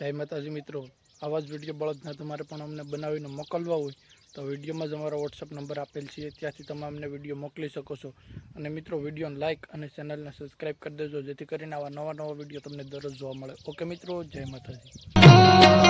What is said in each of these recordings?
જય માતાજી મિત્રો. આવા જ વીડિયો બળદના તમારે પણ અમને બનાવીને મોકલવા હોય તો વિડીયોમાં જ અમારો વોટ્સઅપ નંબર આપેલ છે. ત્યાંથી તમે અમને વીડિયો મોકલી શકો છો. અને મિત્રો, વિડીયોને લાઇક અને ચેનલને સબસ્ક્રાઈબ કરી દેજો, જેથી કરીને આવા નવા નવા વીડિયો તમને દરરોજ જોવા મળે. ઓકે મિત્રો, જય માતાજી.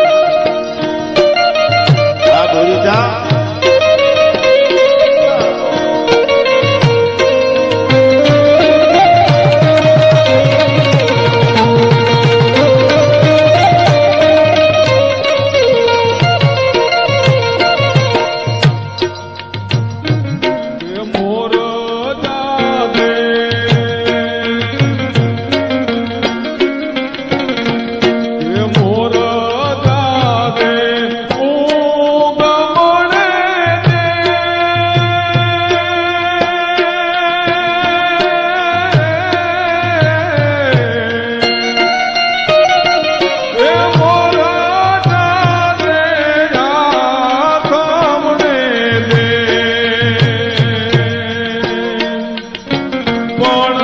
போன